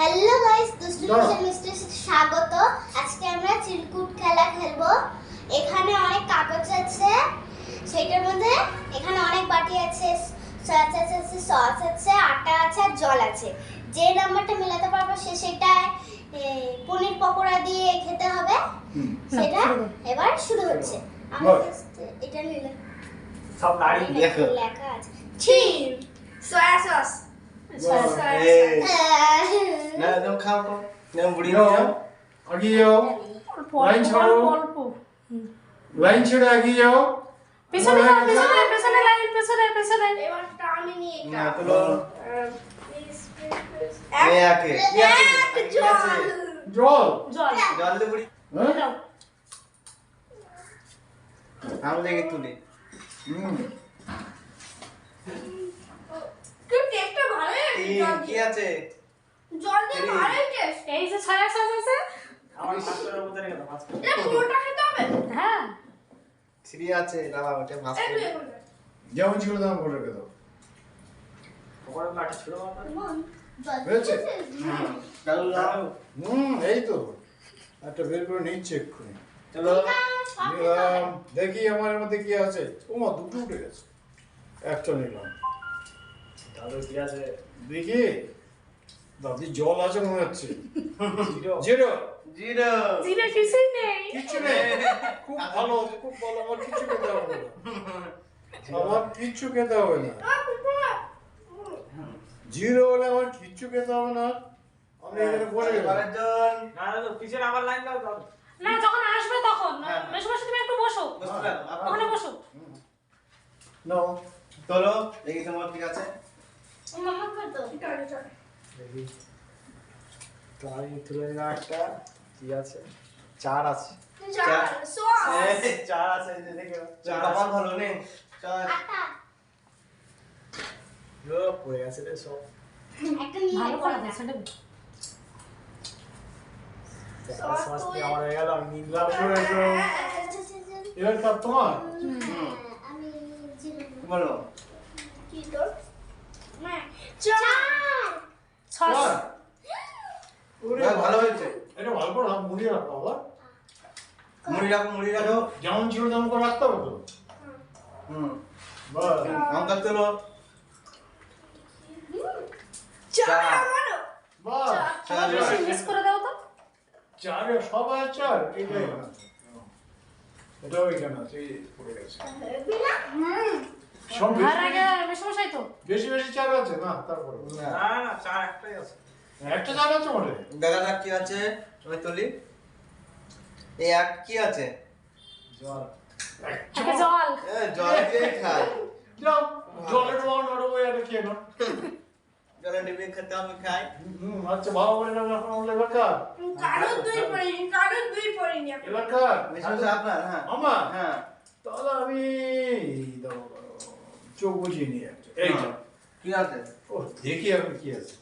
Hello guys দুষ্টু। Mission mister স্বাগত। আজকে আমরা চিরকুট খেলা খেলব। এখানে অনেক কাগজ আছে। সেটার মধ্যে এখানে অনেক বাটি আছে। সস আছে সস আছে আটা আছে আর জল আছে। যে নাম্বারটা মেলাতে পারব সে সেটা এ, পনির পকোড়া দিয়ে খেতে হবে। সেটা এবার শুরু হচ্ছে। আমি এটা নিলাম। সব নারী লেখা। আছে। Cheese soya sauce. না একদম খাও তো না বুড়ি যাও, এগিয়ে যাও অল্প লাইন ছাড়ো। লাইন ছেড়ে এগিয়ে যাও পেছনে যাও, পেছনে পেছনে লাইন পেছনে পেছনে এবারটা আমি নিয়ে না তুলো এক এ আকে কি আছে এক কি আছে জল জল জল বুড়ি হ্যাঁ? আমি দেখে তুলি হুম। কি টেস্টটা কি আছে? জল দিয়ে। ভালোই টেস্ট এই যে ছয়া সস আছে। আমার মধ্যে রেখে দাও পাঁচটা এটা পুরোটা খেতে হবে? হ্যাঁ। থ্রি আছে দাঁড়া ওটা মাছ যেমন ছিল তেমন করে রেখে দাও। পকোড়া ছিল আমার হয়েছে? হুম। এই তো। একটা বের করে নিচ্ছে এক্ষুনি। চলো। নিলাম। দেখি আমার মধ্যে কি আছে। ও মা দুটো উঠে গেছে। একটা নিলাম। তাহলে কি আছে? দেখি। দাদি জল আছে মনে হচ্ছে। জিরো। জিরো। জিরো। জিরে কিছুই নেই। কিচ্ছু নেই। খুব ভালো খুব ভালো আমার কিচ্ছু খেতে হবে না। আমার কিচ্ছু খেতে হবে না। জিরো হলে আমার কিচ্ছু খেতে হবে না। আমি এখানে বসে গেলাম। না না পিছনে আবার লাইন দাও না যখন আসবে তখন। হ্যাঁ। বেশি বেশি তুমি একটু বসো। ওখানে বসো। নাও। চলো দেখি তোমার ঠিক আছে। মামা কত দেখি তো তুলে নিলাম একটা কি আছে চার আছে চার। চার আছে দেখে চল কপাল ভালো নে চল আটা পড়ে গেছে রে সব একটা নিয়ে ভালো করে না। সেটা আমার হয়ে গেল আমি নিলাম সরে এবার তোমার বলো কি তোর চার ভালো হয়েছে এটা ভালো করে রাখ, মুড়িয়ে রাখো আবার মুড়ি রাখো মুড়ি রাখো যেমন ছিল তেমন করে রাখতে হবে তো হুম বাস লঙ্কা তোলো চার বাস চার মিস করে দাও তো চারে সবাই চার এটাই এটাও এখানে আছে পড়ে গেছে সব আর আগে বেশি মশাই তো। বেশি বেশি চার আছে না তারপরে। না না না চার একটাই আছে। একটা চার আছে মোটে দেখা যাক কি আছে? আমি তুলি। এই এক কি আছে? জল। আগে জল। জল দিয়ে খাই। যাও জলের ওয়ান আর ওই একটা খেয়ে নাও। জলে ডিবি খেতে আমি খাই। হুম আচ্ছা ভালো করে এখন দুই দুই আপনার হ্যাঁ। আমার? হ্যাঁ। তাহলে আমি চোখ বুঝিয়ে নিয়ে যাচ্ছি। এই যা। কি আছে? ও দেখি এখন কি আছে।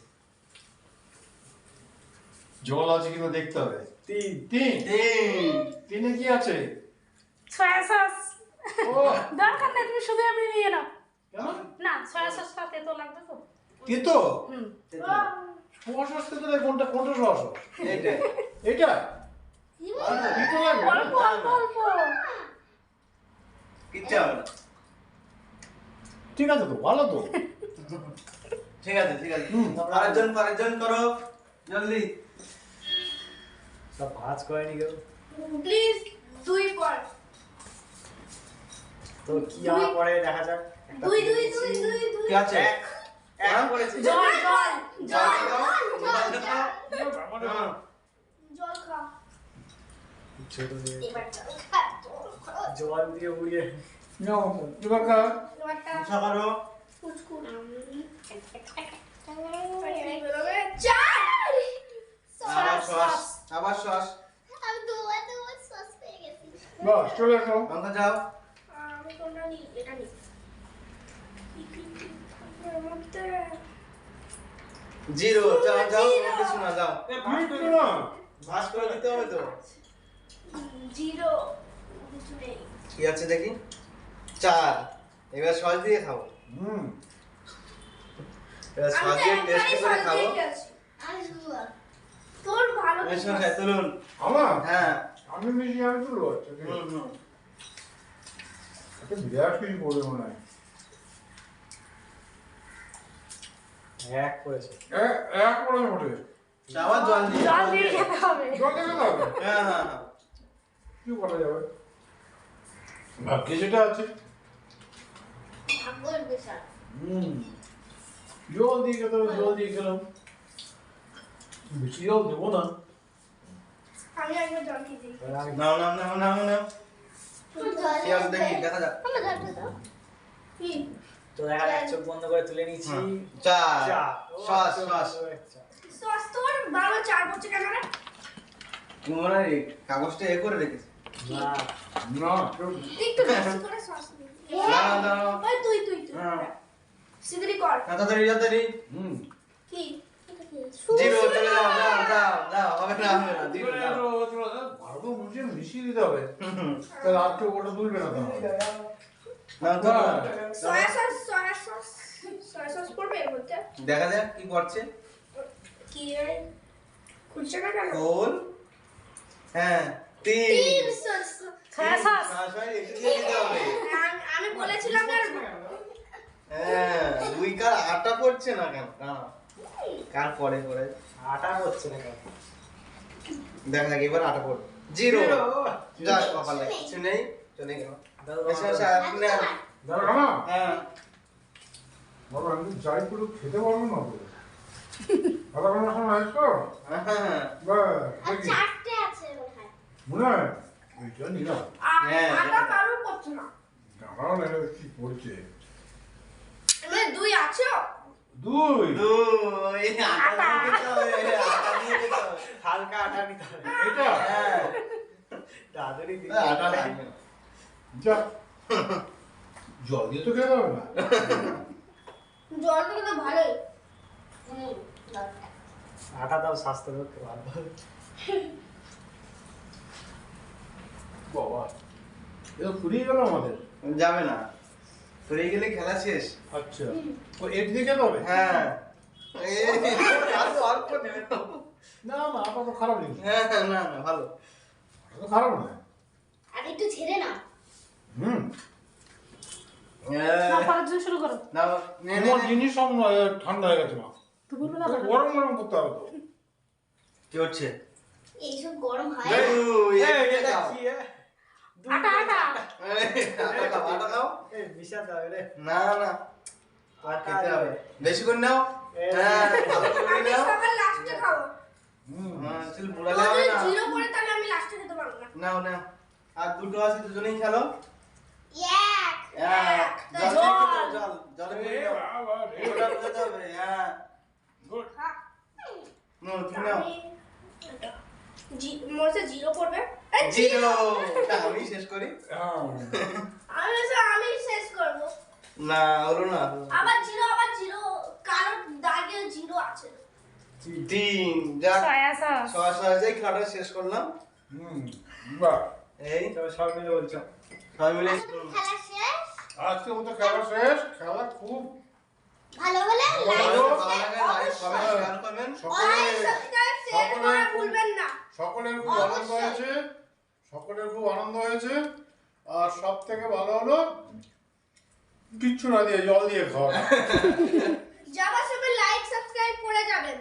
জল আছে কিনা দেখতে হবে। তিন। তিন? তিন। তিনে কি আছে? Soya sauce. ও। দরকার নেই তুমি শুধু এমনি নিয়ে নাও। না সয়া সসটা তেতো লাগবে তো। তিতো? হুম। সস খেতে দেয় কোনটা কোনটা সস? এইটা। এটা তিতো লাগবে অল্প অল্প অল্প। কিচ্ছু হবে না। ঠিক আছে তো ভালো তো ঠিক আছে ঠিক আছে হুম। আরেকজন আরেকজন করো জলদি সব ভাজ করেনি কেউ প্লিজ দুই পর তো কি আমার পরে দেখা যাক একটা দুই দুই পেয়েছি। দুই দুই দুই কি আছে এক করেছি জল জল জল দাও জল দাও হ্যাঁ। জল খা ছোট দিয়ে এবার জল খা জল দিয়ে কার করো আবার শ্বাস আবার শ্বাস আমি দুবার দুবার সস পেয়ে গেছি বাস চলে আসো লঙ্কা যাও আমি কোনটা নিই এটা নিই জিরো যাও যাও কিছু না যাও না ভাস করে দিতে হবে তো জিরো কিছু নেই কি আছে দেখি চার এবার সস দিয়ে খাব। হুম। এবার সস দিয়ে টেস্ট করে খাব। তুলুন। আমার? হ্যাঁ। আমি বেশি আমি তুলবো আচ্ছা বিরাট কিছু পড়বে মনে হয়। এক করেছে এক পড়ে ওঠে আবার জল দিয়ে জল দিয়ে খেতে হবে। জল দেবে না হবে? হ্যাঁ হ্যাঁ হ্যাঁ। কি করা যাবে? ভাগ্যে যেটা আছে জল দিয়ে হবে জল দিয়ে খেলাম বেশি জল দেবো না নাও নাও নাও নাও নাও দেখি দেখা যাক তো চোখ বন্ধ করে তুলে হুম। চা চা সস সস বন্ধ করে চা। সস তোর বাবা চার বছর কেন রে তুমি মনে হয় এই কাগজটা এ করে রেখেছি না না একটু করে সস না না না ওই তুই তুই তুই। হ্যাঁ। কর। তাড়াতাড়ি তাড়াতাড়ি। হুম। কি? জিরো চলে যাও দাও দাও দাও হবে না হবে না জিরো দাও। ভালো করে মুছিয়ে মিশিয়ে দিতে হবে। তাহলে আর কেউ ওটা তুলবে না তোমার soya sauce soya sauce soya sauce পড়বে এর মধ্যে? দেখা যাক কি করছে। কি খুলছে না কেন? হ্যাঁ তিন। তিন সস। হয়, আমি- বলেছিলাম না হ্যাঁ দুই কার আটা পড়ছে না কেন? কার পরে পরে আটা না কেন? দেখা এবার আটা জিরো। কপালে কিছু নেই চলে গেল এসে এসে আপনি দাঁড়া না হ্যাঁ। বাবা আমি যাই করে খেতে পারব না সময় আসছো হ্যাঁ, হ্যাঁ বাস আর চারটে আছে মনে হয়? হ্যাঁ। কি দুই আছো দুই? দুই। আটা দিয়ে হালকা আটা নিতে হবে। এটা? হ্যাঁ। তাড়াতাড়ি দিতে আটা হবে। লাগবে। না। যা। জল দিয়ে তো খেতে হবে না? জলটা কিন্তু ভালোই হুম আটা দাও স্বাস্থ্যের পক্ষে ভালো। বাবা এটা ফুরিয়ে গেল আমাদের। যাবে না। ফুরিয়ে গেলে খেলা শেষ। আচ্ছা। ও এর হ্যাঁ। না না খারাপ জিনিস হ্যাঁ না না ভালো। খারাপ না আর একটু ছেড়ে না হুম। না পরের জন শুরু করো। নাও নে নে তোমার নে। জিনিস ঠান্ডা হয়ে গেছে মা। না গরম গরম করতে হবে তো। কি হচ্ছে? এইসব গরম হয় আটা আটা। আটা দাও, আটা দাও। এই, মিশাতে হবে রে। না না। আর খেতে হবে। বেশি করে নাও। হ্যাঁ ভালো করে নাও। সবার লাস্টে খাব। হুম হ্যাঁ চল বুড়ালে হবে না। জিরো পড়ে তাহলে আমি লাস্টে খেতে পারব না। নাও নাও। আর দুটো আছে দুজনেই খেলো। এক। এক। জল জল। দিয়ে খেতে হবে, জল জলে নাও ওটা বোঝাতে হবে হ্যাঁ। Good. নো তুমি নাও। আমি জি- মনে হচ্ছে জিরো পড়বে। জিরো! আমি শেষ করি। আমি আমি শেষ করব। না হলো না। আবার জিরো আবার জিরো। কারও দাগে জিরো আছে। তিন যাক। সয়া সস সাহায্যে খেলাটা শেষ করলাম। হুম বাহ। এই। তবে সব মিলে বলছো। সবাই মিলে খেলা শেষ। আজকে মতো খেলা শেষ। খেলা খুব ভালো হলে ভালো লাইক ভালো লাগে লাইক করবেন। সকলে সাবস্ক্রাইব শেয়ার সকলে করা খুব- ভুলবেন না সকলের খুব আনন্দ। হয়েছে সকলের খুব আনন্দ হয়েছে। আর সব থেকে ভালো হলো কিচ্ছু না দিয়ে জল দিয়ে খাওয়া। যাবার সময় লাইক সাবস্ক্রাইব করে যাবেন।